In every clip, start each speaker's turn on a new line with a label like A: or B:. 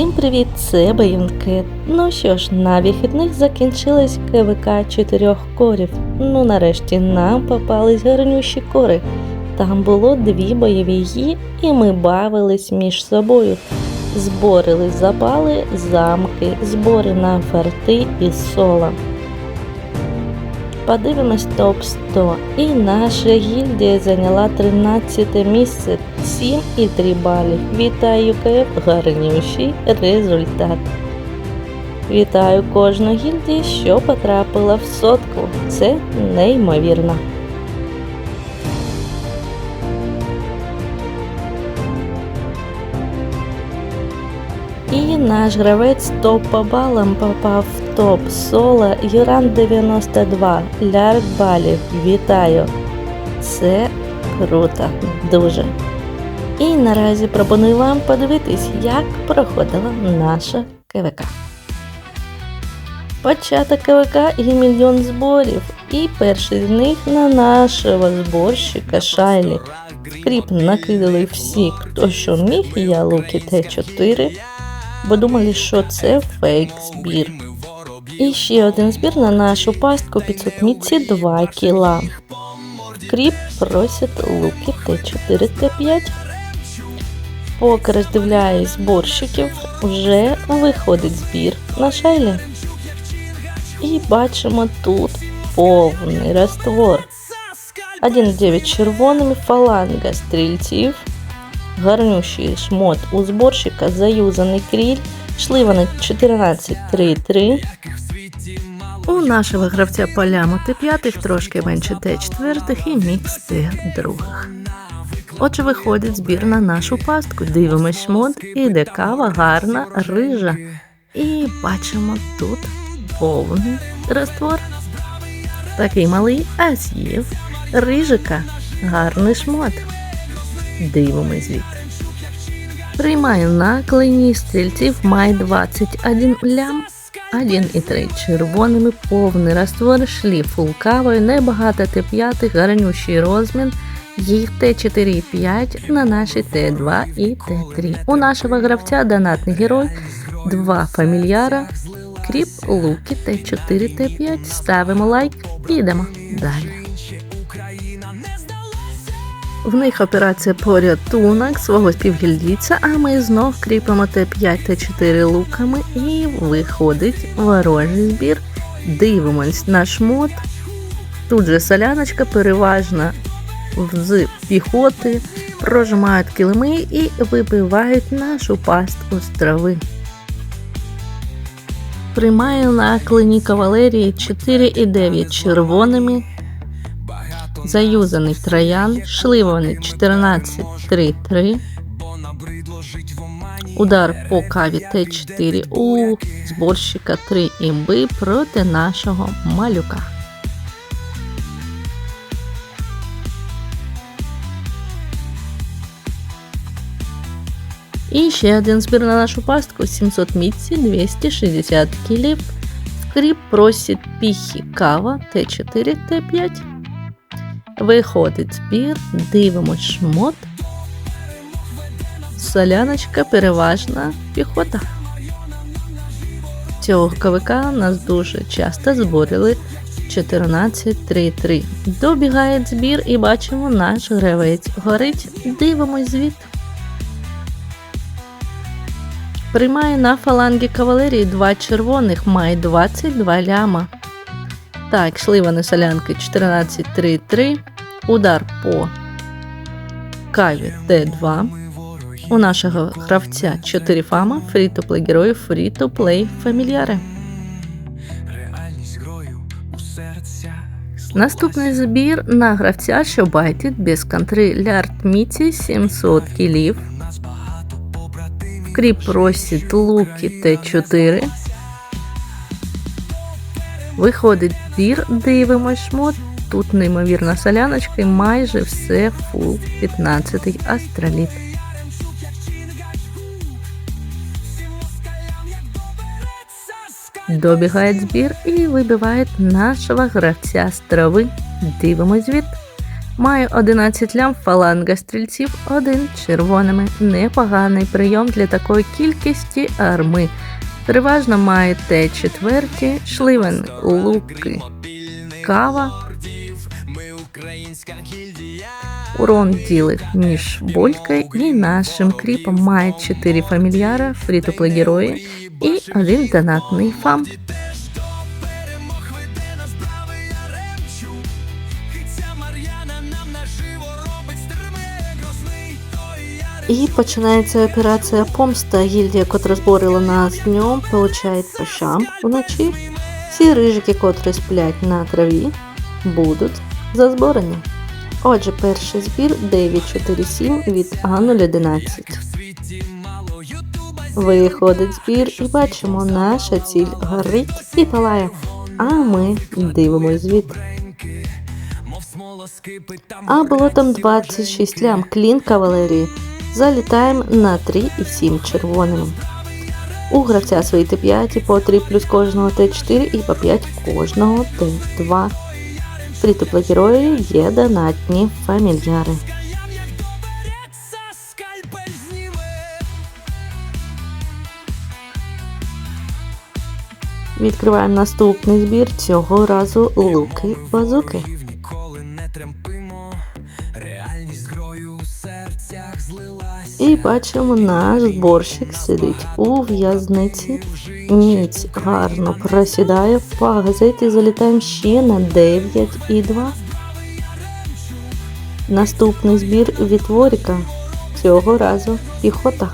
A: Всім привіт, це Баюнкет. Ну що ж, на вихідних закінчилась КВК чотирьох корів. Ну нарешті нам попались гарнющі кори. Там було дві бойові гі, і ми бавились між собою. Зборили запали, замки, збори на фарти і сола. Подивимось топ 100. І наша гільдія зайняла 13 місце 7,3 балі. Вітаю КФ, гарнющий результат. Вітаю кожну гільдію, що потрапила в сотку. Це неймовірно. І наш гравець топ по балам попав в топ соло Юран 92 лярд балів. Вітаю! Це круто, дуже. І наразі пропоную вам подивитись, як проходила наша КВК. Початок КВК і мільйон зборів. І перший з них на нашого зборщика Шайлі. Кріп накидали всі, хто що міг, я луки Т4 бо думали, що це фейк збір. І ще один збір на нашу пастку 500 міці 2 кіла. Кріп просить луки Т4 Т5. Поки роздивляюсь зборщиків, вже виходить збір на шайлі. І бачимо тут повний раствор. 1,9 червоними фаланга стрільців гарнющий шмот у зборщика, заюзаний кріль, шли вони 14-3-3. У нашого гравця полямо Т5 трошки менше Т4 і мікс Т других. Отже, виходить збір на нашу пастку. Дивимось шмот, іде кава гарна, рижа. І бачимо тут повний раствор. Такий малий, а з'їв. Рижика, гарний шмот. Дивимось звідти. Приймаю на стрільців май 21 лям. 1,3 червоними, повний раствор, шлі фулкавою, небагато Т5, гарнющий розмін, їх Т4 і 5 на наші Т2 і Т3. У нашого гравця донатний герой, два фамільяра, кріп, луки Т4, Т5. Ставимо лайк і йдемо далі. В них операція порятунок свого співгільдійця, а ми знов кріпимо Т5 Т4 луками і виходить ворожий збір. Дивимось на шмот. Тут же соляночка переважна з піхоти, прожимають килими і вибивають нашу пастку з трави. Приймаю на клині кавалерії 4,9 червоними заюзаний троян, шливаний 14-3-3. Удар по каві Т4 у зборщика 3 імби проти нашого малюка. І ще один збір на нашу пастку 700 міці 260 кілів. Скріп просить піхі кава Т4 Т5. Виходить збір, дивимось шмот. Соляночка переважна піхота. Цього КВК нас дуже часто зборили 14-3-3. Добігає збір і бачимо наш гравець. Горить, дивимось звід. Приймає на фалангі кавалерії два червоних, має 22 ляма. Так, йшли вони солянки 14-3-3. Удар по каві Т2. У нашого гравця 4 фама, фрі-то-плей героїв, фрі-то-плей фамільяри. Наступний збір на гравця, що байтить без контри лярд міці 700 кілів. Вкріп просить луки Т4. Виходить збір, дивимось шмот. Тут неймовірна соляночка і майже все фул 15 астраліт. Добігає збір і вибиває нашого гравця з трави. Дивимось звід. Має 11 лям фаланга стрільців, один червоними. Непоганий прийом для такої кількості арми. Переважно має Т четверті, шливен, луки, кава. Урон ділих між Болька і нашим кріпом має 4 фамільяра, фрі-то-плей герої і один донатний фам. І починається операція помста. Гільдія, котра зборила нас днем, получає по щам вночі. Всі рижики, котрі сплять на траві, будуть зазборені. Отже, перший збір 947 від А011. Виходить збір і бачимо, наша ціль горить і палає. А ми дивимось звідти. А було там 26 лям клін кавалерії. Залітаємо на 3 і 7 червоним. У гравця свої Т5 по 3 плюс кожного Т4 і по 5 кожного Т2. Фрітопле герої є донатні фамільяри. Відкриваємо наступний збір. Цього разу луки І бачимо, наш зборщик сидить у в'язниці. Міць гарно просідає. По газеті залітаємо ще на 9 і 2. Наступний збір від Воріка. Цього разу піхота.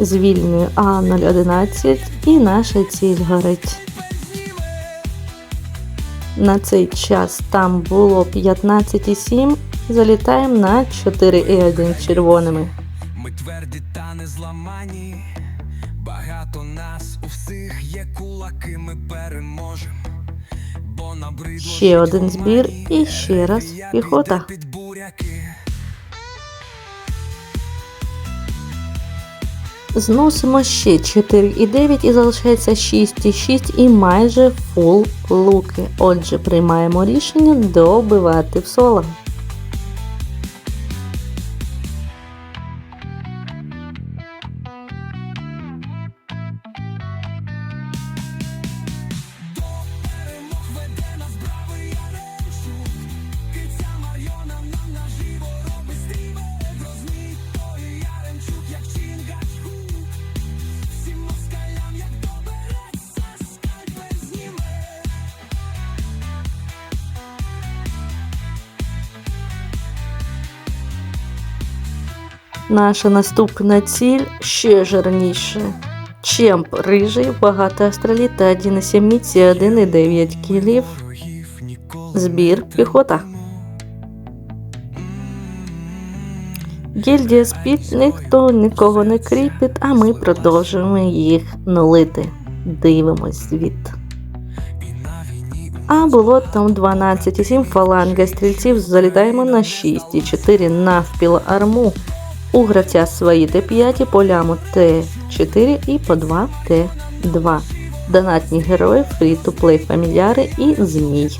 A: Звільнює А011 і наша ціль горить. На цей час там було 15,7. Залітаємо на 4,1 червоними.
B: Ми тверді та не зламані. Багато нас у всіх є кулаки, ми переможем. Бо набридло
A: Ще один збір і ще раз піхота. Зносимо ще 4,9 і залишається 6,6 і майже фул луки. Отже, приймаємо рішення добивати в соло. Наша наступна ціль ще жирніше. Чемп рижий, багато астроліта, 1,7 міці, 1,9 кілів. Збір піхота. Гільдія спить, ніхто нікого не кріпить, а ми продовжуємо їх нулити. Дивимось звідти. А було там 12,7 фаланга стрільців. Залітаємо на 6,4 навпіл арму. У гравця свої Т5 по ляму Т4 і по 2 Т2. Донатні герої, фрі-то-плей фамільяри і змій.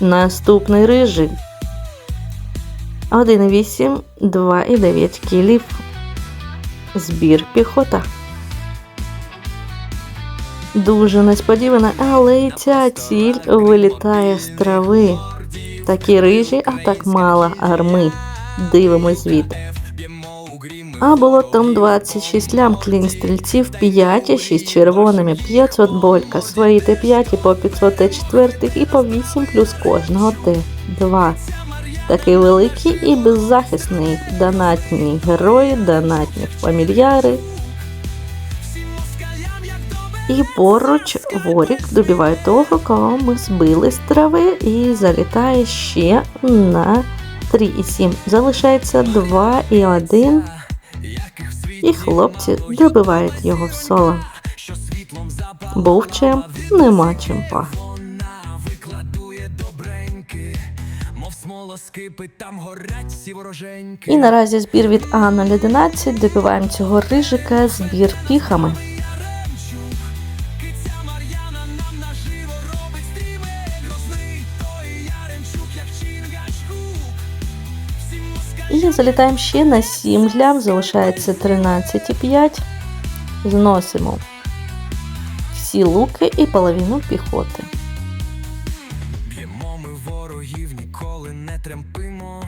A: Наступний рижий. 1,8, 2,9 кілів. Збір піхота. Дуже несподівано, але і ця ціль вилітає з трави. Такі рижі, а так мало арми. Дивимось звідти. А було там 26 лям клін стрільців, 5 і 6 червоними, 500 болька, свої Т5 по 500 Т4 і по 8 плюс кожного Т2. Такий великий і беззахисний. Донатні герої, донатні фамільяри. І поруч Ворік добиває того, кого ми збили з трави, і залітає ще на 3,7. Залишається 2,1. І хлопці добивають його в соло. Був чемп, нема
B: мов смолоскипи, там горять всі вороженьки.
A: І наразі збір від А011 добиваємо цього рижика збір піхами. І залітаємо ще на 7 глям, залишається 13,5. Зносимо всі луки і половину піхоти.
B: б'ємо ми ворогів, ніколи не тремпимо.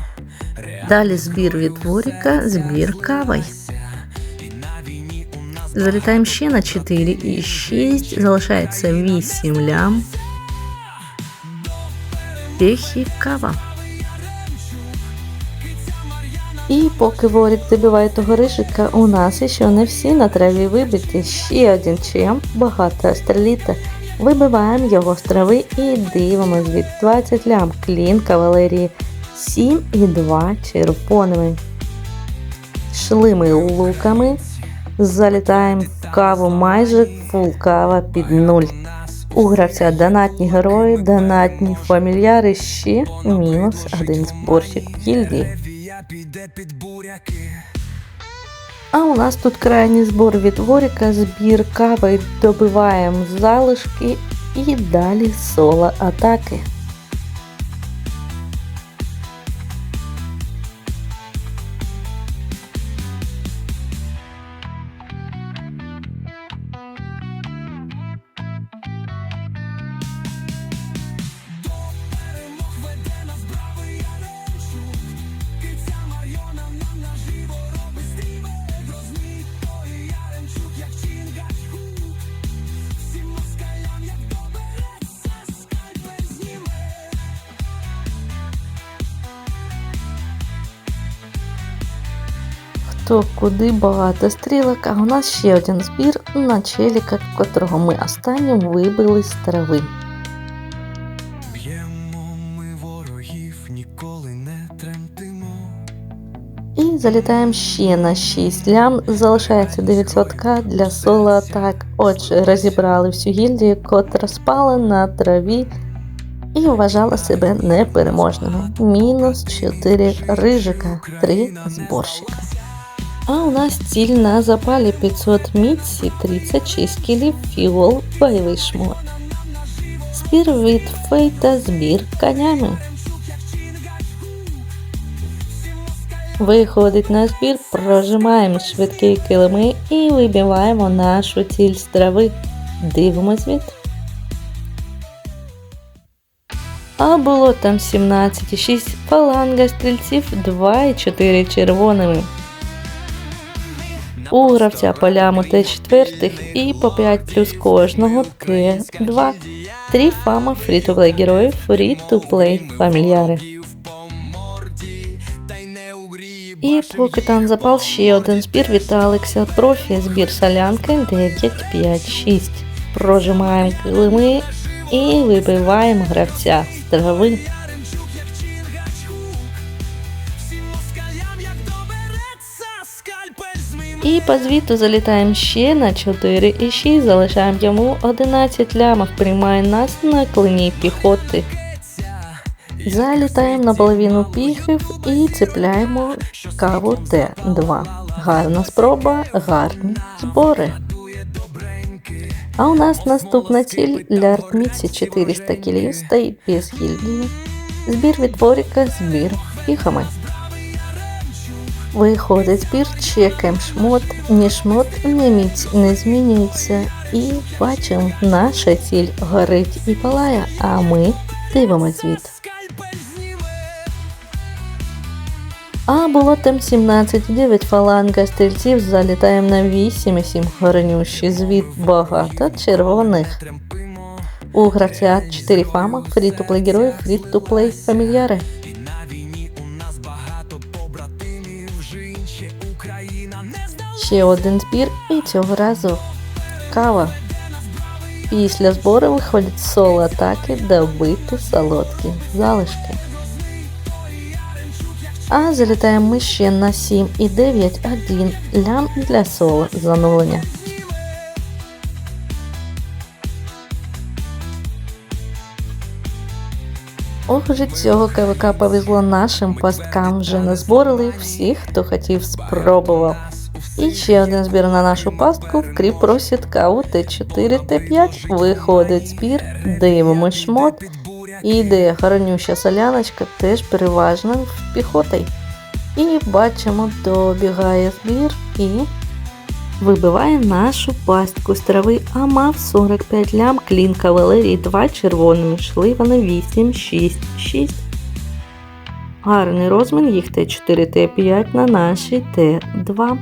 A: Далі збір від дворіка, збір кавай. Залітаємо ще на 4 і 6, залишається 8 лям. Пехи кава. І поки ворік добиває того рижика, у нас ще не всі на траві вибиті. Ще один чемп, багато астроліта. Вибиваємо його з трави і дивимось від 20 лям. Клін кавалерії 7 і 2 червоними. Шли ми луками. Залітаємо в каву майже фул кава під нуль. У гравця донатні герої, донатні фамільяри ще мінус один зборщик в гільдії.
B: Піде під буряки.
A: А у нас тут крайній збор від Воріка, збір кави, добиваємо залишки і далі соло атаки. Хто куди багато стрілок, а у нас ще один збір на челіка, котрого ми останнім вибили з трави.
B: Б'ємо ми ворогів, ніколи не тремтимо.
A: І залітаємо ще на 6 лям. Залишається 900к для соло атак. Отже, розібрали всю гільдію, котра спала на траві і вважала себе непереможними. Мінус 4 рижика, 3 зборщика. А у нас ціль на запалі 500 міці, 36 кілів, фіол, бойовий шмот. Збір від фейта, збір конями. Виходить на збір, прожимаємо швидкі килими і вибиваємо нашу ціль з трави. Дивимось від. А було там 17,6 фаланга стрільців, 2,4 червоними. У гравця поляму Т4 і по 5 плюс кожного Т2. Три фама фрі-то-плей героїв, фрі-то-плей фамільяри. І поки там запал ще один збір від Алекса Профі, збір солянки 9, 5, 6. Прожимаємо килими і вибиваємо гравця з трави. І по звіту залітаємо ще на 4 і 6, залишаємо йому 11 лямов, приймає нас на клині піхоти. Залітаємо на половину піхів і цепляємо каву Т2. Гарна спроба, гарні збори. А у нас наступна ціль для артміці 400 кілів стоїть без гільдії. Збір від Воріка, збір піхами. Виходить збір, чекаємо шмот, ні шмот, ні міць не змінюється. І бачимо, наша ціль горить і палає, а ми дивимось звіт. А було там 17, 9 фаланга стрільців, залітаємо на 8 і 7 горнющий звіт багато червоних. У гравця 4 фама, фрі-то-плей герої, фрі-то-плей фамільяри. Ще один збір і цього разу кава. Після збору виходять соло атаки добити солодкі залишки. А залітаємо ми ще на 7 і 9, 1 лям для соло занулення. Ох цього КВК повезло нашим пасткам. Вже назборили всіх, хто хотів спробував. І ще один збір на нашу пастку в кріп просід каву Т4 Т5. Виходить збір, дивимось шмот. І йде гарнюща соляночка, теж переважно в піхотой. І бачимо, добігає збір і вибиває нашу пастку з трави Амав 45 лям, клін кавалерії 2 червоними, шливани 8, 6, 6. Гарний розмін, їх Т4, Т5 на нашій Т2.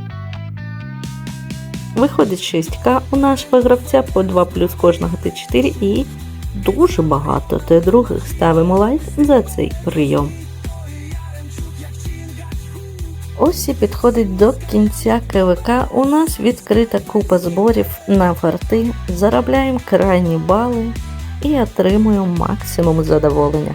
A: Виходить 6К у нашого гравця по 2 плюс кожного Т4 і дуже багато Т2. Ставимо лайк за цей прийом. Ось і підходить до кінця КВК. У нас відкрита купа зборів на фарти, заробляємо крайні бали і отримуємо максимум задоволення.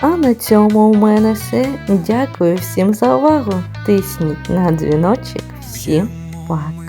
A: А на цьому у мене все. Дякую всім за увагу. Тисніть на дзвіночок. Всім пока.